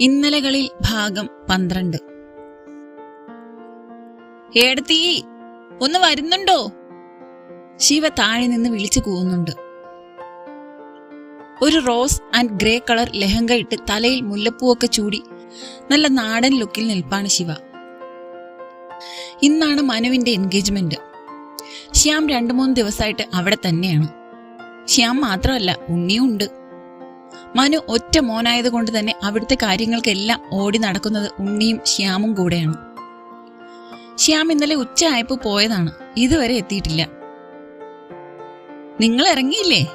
ഇന്നലകളിൽ ഭാഗം പന്ത്രണ്ട്. ഏടത്തി ഒന്ന് വരുന്നുണ്ടോ? ശിവ താഴെ നിന്ന് വിളിച്ചു കൂവുന്നുണ്ട്. ഒരു rose and grey colour lehenga ഇട്ട് തലയിൽ മുല്ലപ്പൂവൊക്കെ ചൂടി നല്ല നാടൻ ലുക്കിൽ നിൽപ്പാണ് ശിവ. ഇന്നാണ് മനുവിന്റെ എൻഗേജ്മെന്റ്. ശ്യാം രണ്ടു മൂന്ന് ദിവസമായിട്ട് അവിടെ തന്നെയാണ്. ശ്യാം മാത്രമല്ല ഉണ്ണിയും ഉണ്ട്. മനു ഒറ്റ മോനായതുകൊണ്ട് തന്നെ അവിടുത്തെ കാര്യങ്ങൾക്കെല്ലാം ഓടി നടക്കുന്നത് ഉണ്ണിയും ശ്യാമും കൂടെയാണ്. ശ്യാം ഇന്നലെ ഉച്ച ആയപ്പോ പോയതാണ്. ഇതുവരെ എത്തിയിട്ടില്ല. നിങ്ങൾ ഇറങ്ങിയില്ലേ?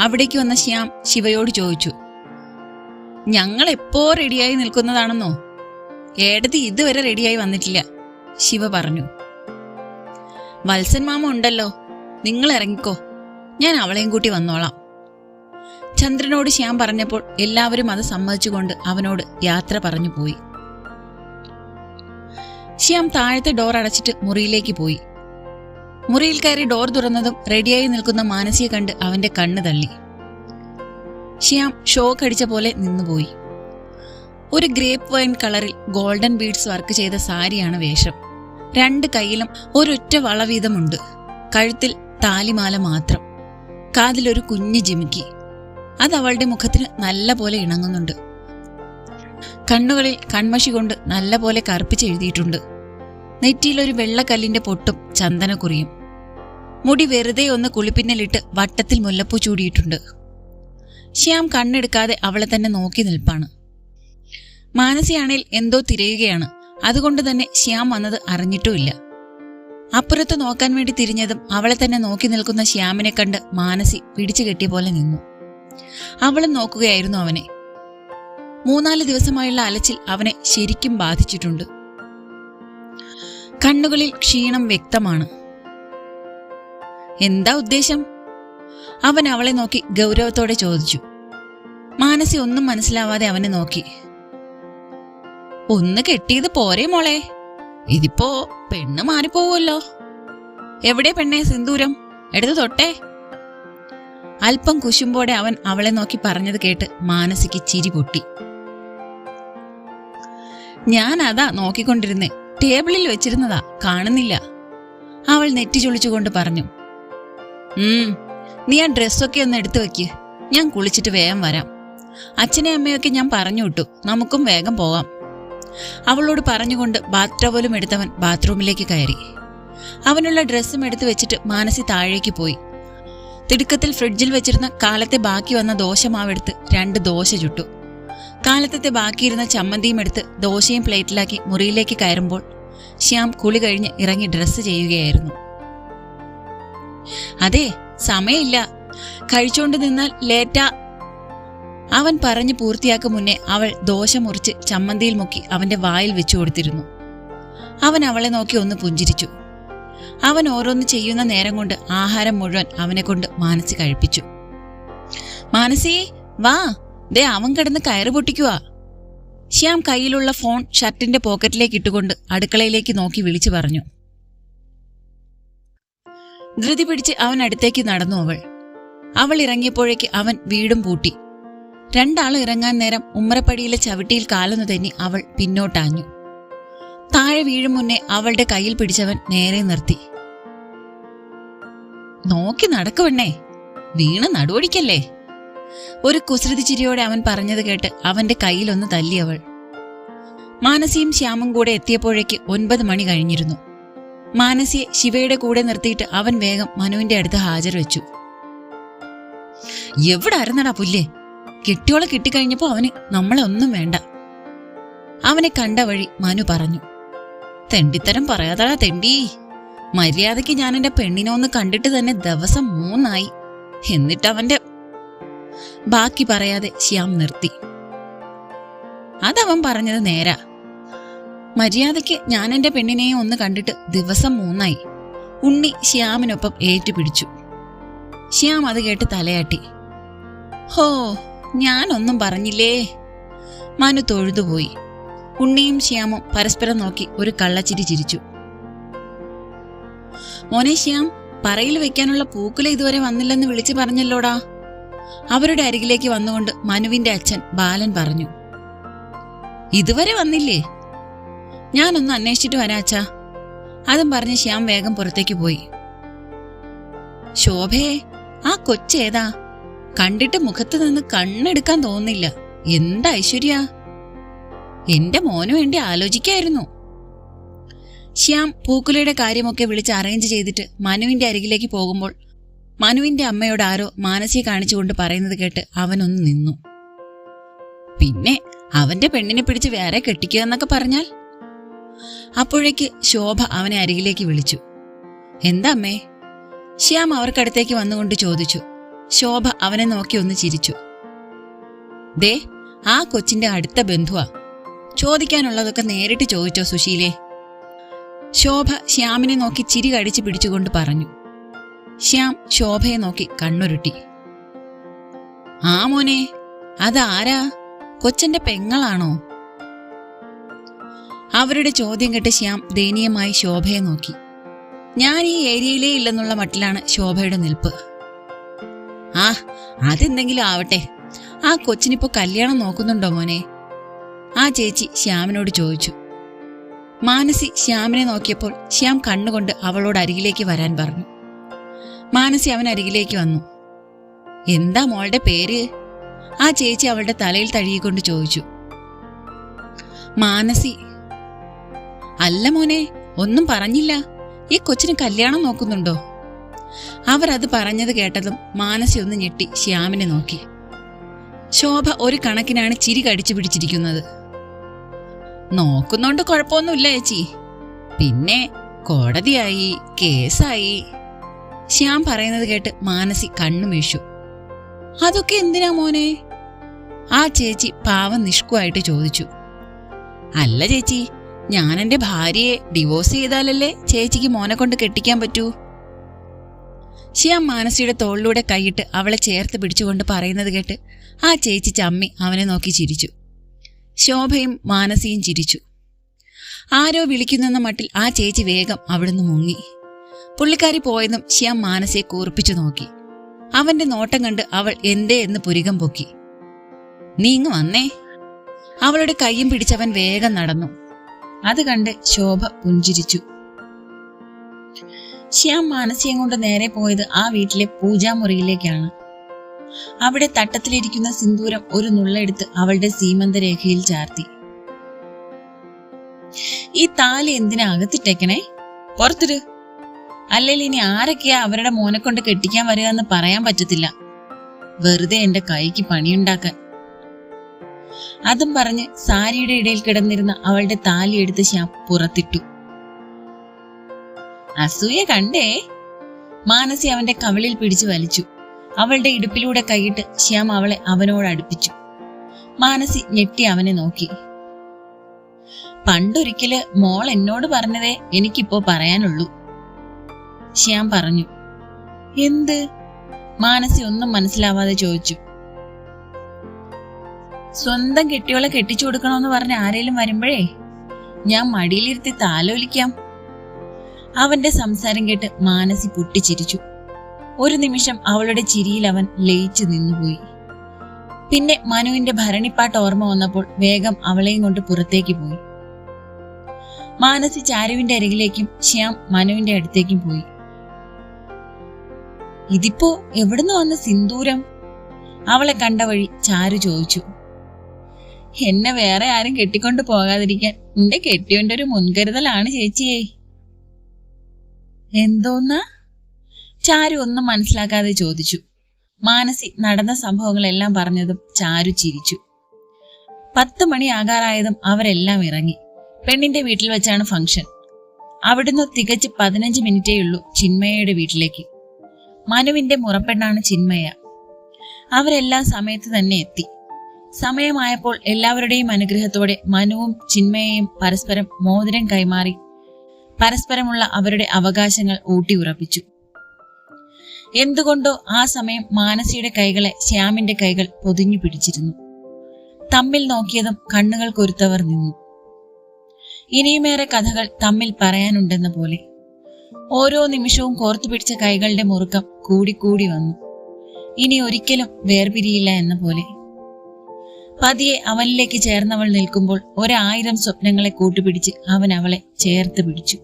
അവിടേക്ക് വന്ന ശ്യാം ശിവയോട് ചോദിച്ചു. ഞങ്ങൾ എപ്പോ റെഡിയായി നിൽക്കുന്നതാണെന്നോ? ഏടതി ഇതുവരെ റെഡിയായി വന്നിട്ടില്ല ശിവ പറഞ്ഞു. വത്സൻ മാമ ഉണ്ടല്ലോ നിങ്ങൾ ഇറങ്ങിക്കോ. ഞാൻ അവളെയും കൂട്ടി വന്നോളാം. ചന്ദ്രനോട് ശ്യാം പറഞ്ഞപ്പോൾ എല്ലാവരും അത് സമ്മതിച്ചുകൊണ്ട് അവനോട് യാത്ര പറഞ്ഞു പോയി. ശ്യാം താഴത്തെ ഡോർ അടച്ചിട്ട് മുറിയിലേക്ക് പോയി. മുറിയിൽ കയറി ഡോർ തുറന്നതും റെഡിയായി നിൽക്കുന്ന മാനസിയെ കണ്ട് അവന്റെ കണ്ണ് തള്ളി. ശ്യാം ഷോക്ക് അടിച്ച പോലെ നിന്നുപോയി. ഒരു ഗ്രേപ്പ് വൈൻ കളറിൽ ഗോൾഡൻ ബീഡ്സ് വർക്ക് ചെയ്ത സാരിയാണ് വേഷം. രണ്ട് കൈയിലും ഒരൊറ്റ വളവീതമുണ്ട്. കഴുത്തിൽ താലിമാല മാത്രം. കാതിലൊരു കുഞ്ഞു ജിമിക്കി. അത് അവളുടെ മുഖത്തിന് നല്ല പോലെ ഇണങ്ങുന്നുണ്ട്. കണ്ണുകളിൽ കൺമഷി കൊണ്ട് നല്ല പോലെ കറുപ്പിച്ച് എഴുതിയിട്ടുണ്ട്. നെറ്റിയിലൊരു വെള്ളക്കല്ലിന്റെ പൊട്ടും ചന്ദനക്കുറിയും മുടി വെറുതെ ഒന്ന് കുളിപ്പിന്നലിട്ട് വട്ടത്തിൽ മുല്ലപ്പൂ ചൂടിയിട്ടുണ്ട്. ശ്യാം കണ്ണെടുക്കാതെ അവളെ തന്നെ നോക്കി നിൽപ്പാണ്. മാനസിയാണേൽ എന്തോ തിരയുകയാണ്. അതുകൊണ്ട് തന്നെ ശ്യാം വന്നത് അറിഞ്ഞിട്ടുമില്ല അപ്പുറത്ത് നോക്കാൻ വേണ്ടി തിരിഞ്ഞതും അവളെ തന്നെ നോക്കി നിൽക്കുന്ന ശ്യാമിനെ കണ്ട് മാനസി പിടിച്ചു കെട്ടിയ പോലെ നിന്നു. അവളും നോക്കുകയായിരുന്നു അവനെ. മൂന്നാൽ ദിവസമായുള്ള അലച്ചിൽ അവനെ ശരിക്കും ബാധിച്ചിട്ടുണ്ട്. കണ്ണുകളിൽ ക്ഷീണം വ്യക്തമാണ്. എന്താ ഉദ്ദേശം? അവൻ അവളെ നോക്കി ഗൗരവത്തോടെ ചോദിച്ചു. മാനസി ഒന്നും മനസ്സിലാവാതെ അവനെ നോക്കി. ഒന്ന് കെട്ടിയത് പോരെ മോളെ. ഇതിപ്പോ പെണ്ണ് മാറിപ്പോവുമല്ലോ. എവിടെ പെണ്ണെ സിന്ദൂരം? എടുത്തു തൊട്ടേ. അല്പം കുശുമ്പോടെ അവൻ അവളെ നോക്കി പറഞ്ഞത് കേട്ട് മാനസിക്ക് ചിരി പൊട്ടി. ഞാൻ അതാ നോക്കിക്കൊണ്ടിരുന്നേ. ടേബിളിൽ വെച്ചിരുന്നതാ. കാണുന്നില്ല. അവൾ നെറ്റി ചൊളിച്ചുകൊണ്ട് പറഞ്ഞു. ഉം നീ ആ ഡ്രസ്സൊക്കെ ഒന്ന് എടുത്തു വെക്ക്. ഞാൻ കുളിച്ചിട്ട് വേഗം വരാം. അച്ഛനെ അമ്മയൊക്കെ ഞാൻ പറഞ്ഞു വിട്ടു. നമുക്കും വേഗം പോകാം. അവളോട് പറഞ്ഞുകൊണ്ട് ബാത്ത് ടവലും എടുത്തവൻ ബാത്റൂമിലേക്ക് കയറി. അവനുള്ള ഡ്രസ്സും എടുത്തു വെച്ചിട്ട് മാനസി താഴേക്ക് പോയി. തിടുക്കത്തിൽ ഫ്രിഡ്ജിൽ വെച്ചിരുന്ന കാലത്തെ ബാക്കി വന്ന ദോശമാവെടുത്ത് രണ്ട് ദോശ ചുട്ടു. കാലത്തെ ബാക്കിയിരുന്ന ചമ്മന്തിയും എടുത്ത് ദോശയും പ്ലേറ്റിലാക്കി മുറിയിലേക്ക് കയറുമ്പോൾ ശ്യാം കുളി കഴിഞ്ഞ് ഇറങ്ങി ഡ്രസ്സ് ചെയ്യുകയായിരുന്നു. അതെ സമയമില്ല. കഴിച്ചോണ്ട് നിന്നാൽ ലേറ്റാ. അവൻ പറഞ്ഞു പൂർത്തിയാക്കും മുന്നേ അവൾ ദോശ മുറിച്ച് ചമ്മന്തിയിൽ മുക്കി അവന്റെ വായിൽ വെച്ചു കൊടുത്തിരുന്നു. അവൻ അവളെ നോക്കി ഒന്ന് പുഞ്ചിരിച്ചു. അവൻ ഓരോന്ന് ചെയ്യുന്ന നേരം കൊണ്ട് ആഹാരം മുഴുവൻ അവനെ കൊണ്ട് മാനസി കഴിപ്പിച്ചു. മാനസി വാ. ദേ അവൻ കിടന്ന് കയറ് പൊട്ടിക്കുവാ. ശ്യാം കയ്യിലുള്ള ഫോൺ ഷർട്ടിന്റെ പോക്കറ്റിലേക്ക് ഇട്ടുകൊണ്ട് അടുക്കളയിലേക്ക് നോക്കി വിളിച്ചു പറഞ്ഞു. ധൃതി പിടിച്ച് അവൻ അടുത്തേക്ക് നടന്നു അവൾ. അവൾ ഇറങ്ങിയപ്പോഴേക്ക് അവൻ വീടും പൂട്ടി. രണ്ടാൾ ഇറങ്ങാൻ നേരം ഉമ്മറപ്പടിയിലെ ചവിട്ടിയിൽ കാലൊന്നു തന്നെ അവൾ പിന്നോട്ടാഞ്ഞു. താഴെ വീഴും മുന്നേ അവളുടെ കയ്യിൽ പിടിച്ചവൻ നേരെ നിർത്തി. നോക്കി നടക്കുവണ്ണേ വീണ് നടുവടിക്കല്ലേ ഒരു കുസൃതി ചിരിയോടെ അവൻ പറഞ്ഞത് കേട്ട് അവന്റെ കയ്യിലൊന്ന് തല്ലി അവൾ. മാനസിയും ശ്യാമും കൂടെ എത്തിയപ്പോഴേക്ക് ഒൻപത് മണി കഴിഞ്ഞിരുന്നു. മാനസിയെ ശിവയുടെ കൂടെ നിർത്തിയിട്ട് അവൻ വേഗം മനുവിന്റെ അടുത്ത് ഹാജർ വെച്ചു എവിടെ അരുന്നടാ പുല്ലേ? കെട്ടിയോളെ കിട്ടിക്കഴിഞ്ഞപ്പോ അവന് നമ്മളെ ഒന്നും വേണ്ട. അവനെ കണ്ട വഴി മനു പറഞ്ഞു. തെണ്ടിത്തരം പറയാതാ തെണ്ടി മര്യാദയ്ക്ക് ഞാൻ എന്റെ പെണ്ണിനെ ഒന്ന് കണ്ടിട്ട് തന്നെ ദിവസം മൂന്നായി. എന്നിട്ട് അവന്റെ ബാക്കി പറയാതെ ശ്യാം നിർത്തി. അതവൻ പറഞ്ഞത് നേരാ. മര്യാദയ്ക്ക് ഞാൻ എന്റെ പെണ്ണിനെയും ഒന്ന് കണ്ടിട്ട് ദിവസം മൂന്നായി. ഉണ്ണി ശ്യാമിനൊപ്പം ഏറ്റുപിടിച്ചു. ശ്യാം അത് കേട്ട് തലയാട്ടി. ഹോ ഞാനൊന്നും പറഞ്ഞില്ലേ? മനു തൊഴുതുപോയി. ഉണ്ണിയും ശ്യാമും പരസ്പരം നോക്കി ഒരു കള്ളച്ചിരി ചിരിച്ചു. മോനെ ശ്യാം പറയിൽ വെക്കാനുള്ള പൂക്കുല ഇതുവരെ വന്നില്ലെന്ന് വിളിച്ചു പറഞ്ഞല്ലോടാ? അവരുടെ അരികിലേക്ക് വന്നുകൊണ്ട് മനുവിന്റെ അച്ഛൻ ബാലൻ പറഞ്ഞു. ഇതുവരെ വന്നില്ലേ? ഞാനൊന്ന് അന്വേഷിച്ചിട്ട് വരാച്ചാ. അതും പറഞ്ഞ് ശ്യാം വേഗം പുറത്തേക്ക് പോയി. ശോഭയെ ആ കൊച്ചേതാ? കണ്ടിട്ട് മുഖത്ത് നിന്ന് കണ്ണെടുക്കാൻ തോന്നില്ല എന്താ ഐശ്വര്യ? എന്റെ മോനു വേണ്ടി ആലോചിക്കായിരുന്നു. ശ്യാം പൂക്കുലയുടെ കാര്യമൊക്കെ വിളിച്ച് അറേഞ്ച് ചെയ്തിട്ട് മനുവിന്റെ അരികിലേക്ക് പോകുമ്പോൾ മനുവിന്റെ അമ്മയോട് ആരോ മാനസിക കാണിച്ചുകൊണ്ട് പറയുന്നത് കേട്ട് അവനൊന്ന് നിന്നു. പിന്നെ അവന്റെ പെണ്ണിനെ പിടിച്ച് വേറെ കെട്ടിക്കുക എന്നൊക്കെ പറഞ്ഞാൽ? അപ്പോഴേക്ക് ശോഭ അവനെ അരികിലേക്ക് വിളിച്ചു. എന്താ അമ്മേ? ശ്യാം അവർക്കടുത്തേക്ക് വന്നുകൊണ്ട് ചോദിച്ചു. ശോഭ അവനെ നോക്കി ഒന്ന് ചിരിച്ചു. ദേ ആ കൊച്ചിന്റെ അടുത്ത ബന്ധുവാ. ചോദിക്കാനുള്ളതൊക്കെ നേരിട്ട് ചോദിച്ചോ സുശീലേ? ശോഭ ശ്യാമിനെ നോക്കി ചിരി കടിച്ചു പിടിച്ചുകൊണ്ട് പറഞ്ഞു. ശ്യാം ശോഭയെ നോക്കി കണ്ണുരുട്ടി. ആ മോനെ അതാരാ? കൊച്ചന്റെ പെങ്ങളാണോ? അവരുടെ ചോദ്യം കേട്ട് ശ്യാം ദയനീയമായി ശോഭയെ നോക്കി. ഞാൻ ഈ ഏരിയയിലേ ഇല്ലെന്നുള്ള മട്ടിലാണ് ശോഭയുടെ നിൽപ്പ്. ആ അതെന്തെങ്കിലും ആവട്ടെ. ആ കൊച്ചിനിപ്പോ കല്യാണം നോക്കുന്നുണ്ടോ മോനെ? ആ ചേച്ചി ശ്യാമിനോട് ചോദിച്ചു. മാനസി ശ്യാമിനെ നോക്കിയപ്പോൾ ശ്യാം കണ്ണുകൊണ്ട് അവളോട് അരികിലേക്ക് വരാൻ പറഞ്ഞു. മാനസി അവൻ അരികിലേക്ക് വന്നു. എന്താ മോളുടെ പേര്? ആ ചേച്ചി അവളുടെ തലയിൽ തഴുകിക്കൊണ്ട് ചോദിച്ചു. മാനസി. അല്ല മോനെ ഒന്നും പറഞ്ഞില്ല. ഈ കൊച്ചിന് കല്യാണം നോക്കുന്നുണ്ടോ? അവരത് പറഞ്ഞത് കേട്ടതും മാനസി ഒന്ന് ഞെട്ടി ശ്യാമിനെ നോക്കി. ശോഭ ഒരു കണക്കിനാണ് ചിരി കടിച്ചു പിടിച്ചിരിക്കുന്നത്. നോക്കുന്നോണ്ട് കുഴപ്പമൊന്നുമില്ല ചേച്ചി. പിന്നെ കോടതിയായി കേസായി. ശ്യാം പറയുന്നത് കേട്ട് മാനസി കണ്ണുമീഷു അതൊക്കെ എന്തിനാ മോനെ? ആ ചേച്ചി പാവം നിഷ്കുവായിട്ട് ചോദിച്ചു. അല്ല ചേച്ചി ഞാൻ എന്റെ ഭാര്യയെ ഡിവോഴ്സ് ചെയ്താലല്ലേ ചേച്ചിക്ക് മോനെ കൊണ്ട് കെട്ടിക്കാൻ പറ്റൂ? ശ്യാം മാനസിയുടെ തോളിലൂടെ കൈയിട്ട് അവളെ ചേർത്ത് പിടിച്ചുകൊണ്ട് പറയുന്നത് കേട്ട് ആ ചേച്ചി ചമ്മി അവനെ നോക്കി ചിരിച്ചു. ശോഭയും മാനസിയും ചിരിച്ചു. ആരോ വിളിക്കുന്നെന്ന മട്ടിൽ ആ ചേച്ചി വേഗം അവിടുന്ന് മുങ്ങി. പുള്ളിക്കാരി പോയെന്നും ശ്യാം മാനസയെ കൂർപ്പിച്ചു നോക്കി. അവന്റെ നോട്ടം കണ്ട് അവൾ എന്തേ എന്ന് പുരികം പൊക്കി. നീ ഇങ്ങ് വന്നേ. അവളുടെ കൈയും പിടിച്ചവൻ വേഗം നടന്നു. അത് കണ്ട് ശോഭ പുഞ്ചിരിച്ചു. ശ്യാം മാനസിയം കൊണ്ട് നേരെ പോയത് ആ വീട്ടിലെ പൂജാമുറിയിലേക്കാണ്. അവിടെ തട്ടത്തിലിരിക്കുന്ന സിന്ദൂരം ഒരു നുള്ളെടുത്ത് അവളുടെ സീമന്തരേഖയിൽ ചാർത്തി. ഈ താലി എന്തിനാ അകത്തിട്ടേക്കണേ? പുറത്തിരു അല്ലെങ്കിൽ ഇനി ആരൊക്കെയാ അവരുടെ മോനെ കൊണ്ട് കെട്ടിക്കാൻ വരിക എന്ന് പറയാൻ പറ്റത്തില്ല. വെറുതെ എന്റെ കൈക്ക് പണിയുണ്ടാക്കാൻ. അതും പറഞ്ഞ് സാരിയുടെ ഇടയിൽ കിടന്നിരുന്ന അവളുടെ താലി എടുത്ത് ശ്യാം പുറത്തിട്ടു. അസൂയ കണ്ടേ? മാനസി അവന്റെ കവിളിൽ പിടിച്ചു വലിച്ചു. അവളുടെ ഇടുപ്പിലൂടെ കൈയിട്ട് ശ്യാം അവളെ അവനോട് അടുപ്പിച്ചു. മാനസി ഞെട്ടി അവനെ നോക്കി. പണ്ടൊരിക്കൽ മോൾ എന്നോട് പറഞ്ഞതേ എനിക്കിപ്പോ പറയാനുള്ളൂ. ശ്യാം പറഞ്ഞു. എന്ത്? മാനസി ഒന്നും മനസ്സിലാവാതെ ചോദിച്ചു. സ്വന്തം കെട്ടിയോളെ കെട്ടിച്ചു കൊടുക്കണമെന്ന് പറഞ്ഞ് ആരേലും വരുമ്പോഴേ ഞാൻ മടിയിലിരുത്തി താലോലിക്കാം. അവന്റെ സംസാരം കേട്ട് മാനസി പൊട്ടിച്ചിരിച്ചു. ഒരു നിമിഷം അവളുടെ ചിരിയിൽ അവൻ ലയിച്ചു നിന്നുപോയി. പിന്നെ മനുവിന്റെ ഭരണിപ്പാട്ട് ഓർമ്മ വന്നപ്പോൾ വേഗം അവളെയും കൊണ്ട് പുറത്തേക്ക് പോയി. മാനസി ചാരുവിന്റെ അരികിലേക്കും ശ്യാം മനുവിന്റെ അടുത്തേക്കും പോയി. ഇതിപ്പോ എവിടുന്ന് വന്ന സിന്ദൂരം? അവളെ കണ്ട വഴി ചാരു ചോദിച്ചു. എന്നെ വേറെ ആരും കെട്ടിക്കൊണ്ട് പോകാതിരിക്കാൻ എന്റെ കെട്ടിയോന്റെ ഒരു മുൻകരുതലാണ് ചേച്ചിയെ. എന്തോന്നാ? ചാരു ഒന്നും മനസ്സിലാക്കാതെ ചോദിച്ചു. മാനസി നടന്ന സംഭവങ്ങളെല്ലാം പറഞ്ഞതും ചാരു ചിരിച്ചു. പത്ത് മണിയാകാറായതും അവരെല്ലാം ഇറങ്ങി. പെണ്ണിന്റെ വീട്ടിൽ വെച്ചാണ് ഫംഗ്ഷൻ. അവിടുന്ന് തികച്ച് പതിനഞ്ച് മിനിറ്റേ ഉള്ളൂ ചിന്മയയുടെ വീട്ടിലേക്ക്. മനുവിന്റെ മുറപ്പെണ്ണാണ് ചിന്മയ. അവരെല്ലാം സമയത്ത് തന്നെ എത്തി. സമയമായപ്പോൾ എല്ലാവരുടെയും അനുഗ്രഹത്തോടെ മനുവും ചിന്മയയും പരസ്പരം മോതിരം കൈമാറി. പരസ്പരമുള്ള അവരുടെ അവകാശങ്ങൾ ഊട്ടിയുറപ്പിച്ചു എന്തുകൊണ്ടോ ആ സമയം മാനസിയുടെ കൈകളെ ശ്യാമിന്റെ കൈകൾ പൊതിഞ്ഞു പിടിച്ചിരുന്നു. തമ്മിൽ നോക്കിയതും കണ്ണുകൾ കൊരുത്തവർ നിന്നു. ഇനിയുമേറെ കഥകൾ തമ്മിൽ പറയാനുണ്ടെന്ന പോലെ ഓരോ നിമിഷവും കോർത്തു പിടിച്ച കൈകളുടെ മുറുക്കം കൂടിക്കൂടി വന്നു. ഇനി ഒരിക്കലും വേർപിരിയില്ല എന്ന പോലെ. പതിയെ അവനിലേക്ക് ചേർന്നവൾ നിൽക്കുമ്പോൾ ഒരായിരം സ്വപ്നങ്ങളെ കൂട്ടുപിടിച്ച് അവൻ അവളെ ചേർത്ത് പിടിച്ചു.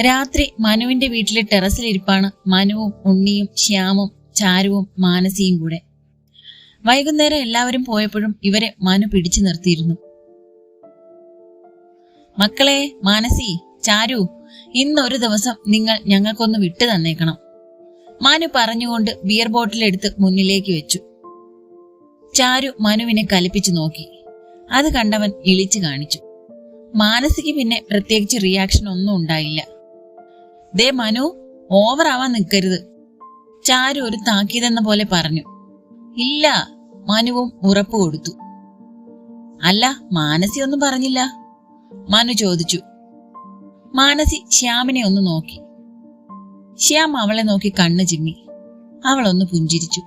രാത്രി മനുവിന്റെ വീട്ടിലെ ടെറസിലിരിപ്പാണ് മനുവും ഉണ്ണിയും ശ്യാമും ചാരുവും മാനസിയും കൂടെ. വൈകുന്നേരം എല്ലാവരും പോയപ്പോഴും ഇവരെ മനു പിടിച്ചു നിർത്തിയിരുന്നു. മക്കളെ മാനസി ചാരു ഇന്നൊരു ദിവസം നിങ്ങൾ ഞങ്ങൾക്കൊന്ന് വിട്ടു തന്നേക്കണം. മനു പറഞ്ഞുകൊണ്ട് ബിയർ ബോട്ടിൽ എടുത്ത് മുന്നിലേക്ക് വെച്ചു. ചാരു മനുവിനെ കലിപ്പിച്ചു നോക്കി. അത് കണ്ടവൻ ഇളിച്ചു കാണിച്ചു. മാനസിക്ക് പിന്നെ പ്രത്യേകിച്ച് റിയാക്ഷൻ ഒന്നും ഉണ്ടായില്ല. ദേ മനു ഓവർ ആവാൻ നിൽക്കരുത് ചാരു ഒരു താക്കീതെന്ന പോലെ പറഞ്ഞു. ഇല്ല മനുവും ഉറപ്പ് കൊടുത്തു. അല്ല മാനസി ഒന്നും പറഞ്ഞില്ല. മനു ചോദിച്ചു. മാനസി ശ്യാമിനെ ഒന്ന് നോക്കി. ശ്യാം അവളെ നോക്കി കണ്ണു ചിമ്മി. അവളൊന്ന് പുഞ്ചിരിച്ചു.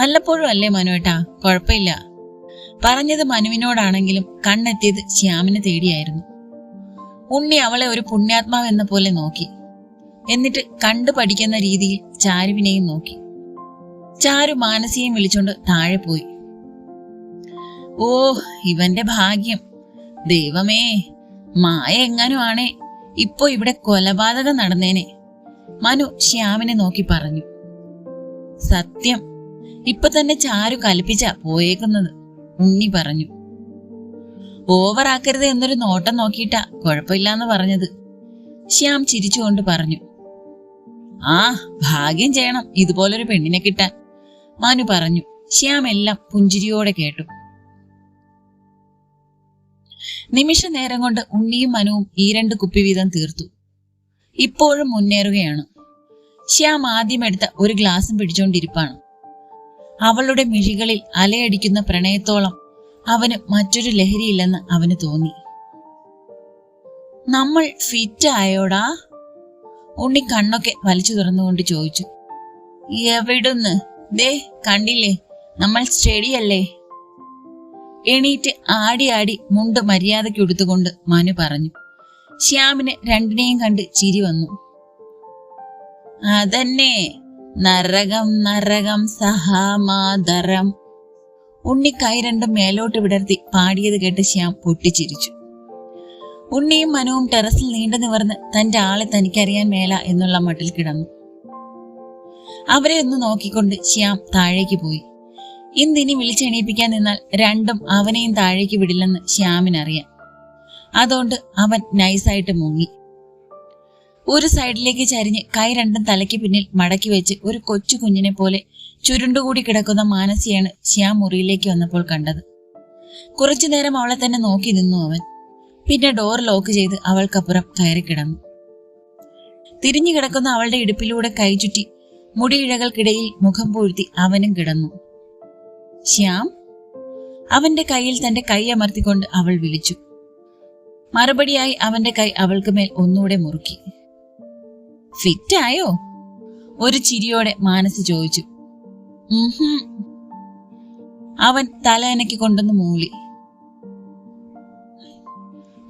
വല്ലപ്പോഴും അല്ലേ ഏട്ടാ? കുഴപ്പമില്ല. പറഞ്ഞത് മനുവിനോടാണെങ്കിലും കണ്ണെത്തിയത് ശ്യാമിനെ തേടിയായിരുന്നു. ഉണ്ണി അവളെ ഒരു പുണ്യാത്മാവ് എന്ന പോലെ നോക്കി. എന്നിട്ട് കണ്ടു പഠിക്കുന്ന രീതിയിൽ ചാരുവിനെയും നോക്കി. ചാരു മാനസിയും വിളിച്ചോണ്ട് താഴെ പോയി. ഓ ഇവന്റെ ഭാഗ്യം. ദൈവമേ മായ എങ്ങാനും ആണേ ഇപ്പൊ ഇവിടെ കൊലപാതകം നടന്നേനെ. മനു ശ്യാമിനെ നോക്കി പറഞ്ഞു. സത്യം. ഇപ്പൊ തന്നെ ചാരു കൽപ്പിച്ച പോയേക്കുന്നത് ഉണ്ണി പറഞ്ഞു. ഓവറാക്കരുത് എന്നൊരു നോട്ടം നോക്കിയിട്ടാ കുഴപ്പമില്ലാന്ന് പറഞ്ഞത്. ശ്യാം ചിരിച്ചുകൊണ്ട് പറഞ്ഞു. ആ ഭാഗ്യം ചെയ്യണം. ഇതുപോലൊരു പെണ്ണിനെ കിട്ടാൻ. മനു പറഞ്ഞു. ശ്യാം എല്ലാം പുഞ്ചിരിയോടെ കേട്ടു. നിമിഷ നേരം കൊണ്ട് ഉണ്ണിയും മനുവും ഈ രണ്ട് കുപ്പി വീതം തീർത്തു. ഇപ്പോഴും മുന്നേറുകയാണ്. ശ്യാം ആദ്യം എടുത്ത ഒരു ഗ്ലാസും പിടിച്ചോണ്ടിരിപ്പാണ്. അവളുടെ മിഴികളിൽ അലയടിക്കുന്ന പ്രണയത്തോളം അവന് മറ്റൊരു ലഹരിയില്ലെന്ന് അവന് തോന്നി. നമ്മൾ ഫിറ്റ് ആയോടാ? ഉണ്ണി കണ്ണൊക്കെ വലിച്ചു തുറന്നുകൊണ്ട് ചോദിച്ചു. എവിടുന്ന്? ദേ കണ്ടില്ലേ? നമ്മൾ സ്റ്റഡിയല്ലേ? എണീറ്റ് ആടി ആടി മുണ്ട് മര്യാദയ്ക്ക് ഉടുത്തുകൊണ്ട് മനു പറഞ്ഞു. ശ്യാമിന് രണ്ടിനെയും കണ്ട് ചിരി വന്നു. അതന്നെ. നരകം നരകം സഹാമാതരം ഉണ്ണി രണ്ടും മേലോട്ട് വിടർത്തി പാടിയത് കേട്ട് ശ്യാം പൊട്ടിച്ചിരിച്ചു. ഉണ്ണിയും മനുവും ടെറസിൽ നീണ്ടു നിവർന്ന് തന്റെ ആളെ തനിക്കറിയാൻ മേല എന്നുള്ള മട്ടിൽ കിടന്നു. അവരെ ഒന്ന് നോക്കിക്കൊണ്ട് ശ്യാം താഴേക്ക് പോയി. ഇന്നിനി വിളിച്ചെണീപ്പിക്കാൻ നിന്നാൽ രണ്ടും അവനെയും താഴേക്ക് വിടില്ലെന്ന് ശ്യാമിനറിയാം. അതുകൊണ്ട് അവൻ നൈസായിട്ട് മുങ്ങി. ഒരു സൈഡിലേക്ക് ചരിഞ്ഞ് കൈ രണ്ടും തലയ്ക്ക് പിന്നിൽ മടക്കി വെച്ച് ഒരു കൊച്ചു കുഞ്ഞിനെ പോലെ ചുരുണ്ടുകൂടി കിടക്കുന്ന മാനസിയാണ് ശ്യാം മുറിയിലേക്ക് വന്നപ്പോൾ കണ്ടത്. കുറച്ചു നേരം അവളെ തന്നെ നോക്കി നിന്നു അവൻ. പിന്നെ ഡോർ ലോക്ക് ചെയ്ത് അവൾക്കപ്പുറം കയറി കിടന്നു. തിരിഞ്ഞു കിടക്കുന്ന അവളുടെ ഇടുപ്പിലൂടെ കൈ ചുറ്റി മുടിയിഴകൾക്കിടയിൽ മുഖം പൂഴ്ത്തി അവനും കിടന്നു. ശ്യാം? അവന്റെ കയ്യിൽ തന്റെ കൈ അമർത്തിക്കൊണ്ട് അവൾ വിളിച്ചു. മറുപടിയായി അവന്റെ കൈ അവൾക്ക് മേൽ ഒന്നുകൂടെ മുറുക്കി. ഫിറ്റായോ? ഒരു ചിരിയോടെ മാനസ് ചോദിച്ചു. അവൻ തലയനക്കി കൊണ്ടൊന്ന് മൂളി.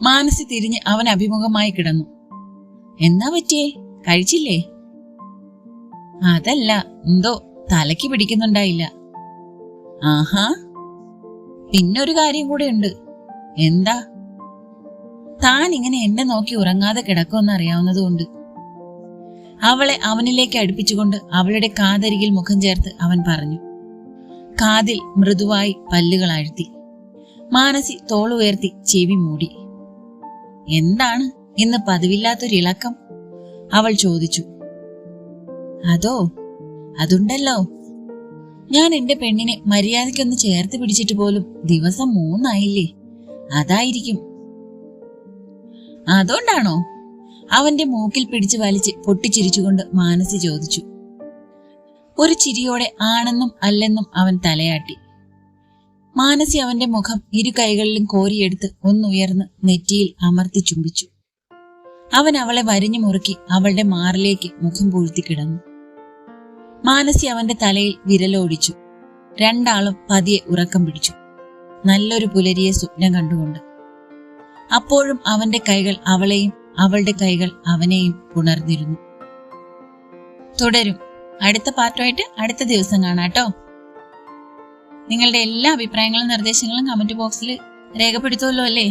മാനസി തിരിഞ്ഞ് അവൻ അഭിമുഖമായി കിടന്നു. എന്നാ പറ്റിയേ? കഴിച്ചില്ലേ? അതല്ല എന്തോ തലയ്ക്ക് പിടിക്കുന്നുണ്ടായില്ല. ആഹാ. പിന്നൊരു കാര്യം കൂടെ ഉണ്ട് എന്താ? താൻ ഇങ്ങനെ എന്നെ നോക്കി ഉറങ്ങാതെ കിടക്കുമെന്ന് അറിയാവുന്നതുകൊണ്ട്. അവളെ അവനിലേക്ക് അടുപ്പിച്ചുകൊണ്ട് അവളുടെ കാതരികിൽ മുഖം ചേർത്ത് അവൻ പറഞ്ഞു കാതിൽ മൃദുവായി പല്ലുകൾ അഴുത്തി മാനസി തോളുയർത്തി ചെവി മൂടി. എന്താണ് ഇന്ന് പതിവില്ലാത്തൊരിളക്കം അവൾ ചോദിച്ചു അതോ അതുണ്ടല്ലോ. ഞാൻ എന്റെ പെണ്ണിനെ മര്യാദയ്ക്കൊന്ന് ചേർത്ത് പിടിച്ചിട്ട് പോലും ദിവസം മൂന്നായില്ലേ? അതായിരിക്കും. അതുകൊണ്ടാണോ? അവന്റെ മൂക്കിൽ പിടിച്ചു വലിച്ച് പൊട്ടിച്ചിരിച്ചുകൊണ്ട് മാനസി ചോദിച്ചു. ഒരു ചിരിയോടെ ആണെന്നും അല്ലെന്നും അവൻ തലയാട്ടി. മാനസി അവന്റെ മുഖം ഇരു കൈകളിലും കോരിയെടുത്ത് ഒന്നുയർന്ന് നെറ്റിയിൽ അമർത്തി ചുംബിച്ചു. അവൻ അവളെ വരിഞ്ഞു മുറുക്കി അവളുടെ മാറിലേക്ക് മുഖം പൂഴ്ത്തി കിടന്നു. മാനസി അവന്റെ തലയിൽ വിരലോടിച്ചു. രണ്ടാളും പതിയെ ഉറക്കം പിടിച്ചു. നല്ലൊരു പുലരിയെ സ്വപ്നം കണ്ടുകൊണ്ട്. അപ്പോഴും അവന്റെ കൈകൾ അവളെയും അവളുടെ കൈകൾ അവനെയും പുണർന്നിരുന്നു തുടരും. അടുത്ത പാർട്ടുമായിട്ട് അടുത്ത ദിവസം കാണാട്ടോ നിങ്ങളുടെ എല്ലാ അഭിപ്രായങ്ങളും നിർദ്ദേശങ്ങളും കമന്റ് ബോക്സിൽ രേഖപ്പെടുത്തുമല്ലോ അല്ലേ?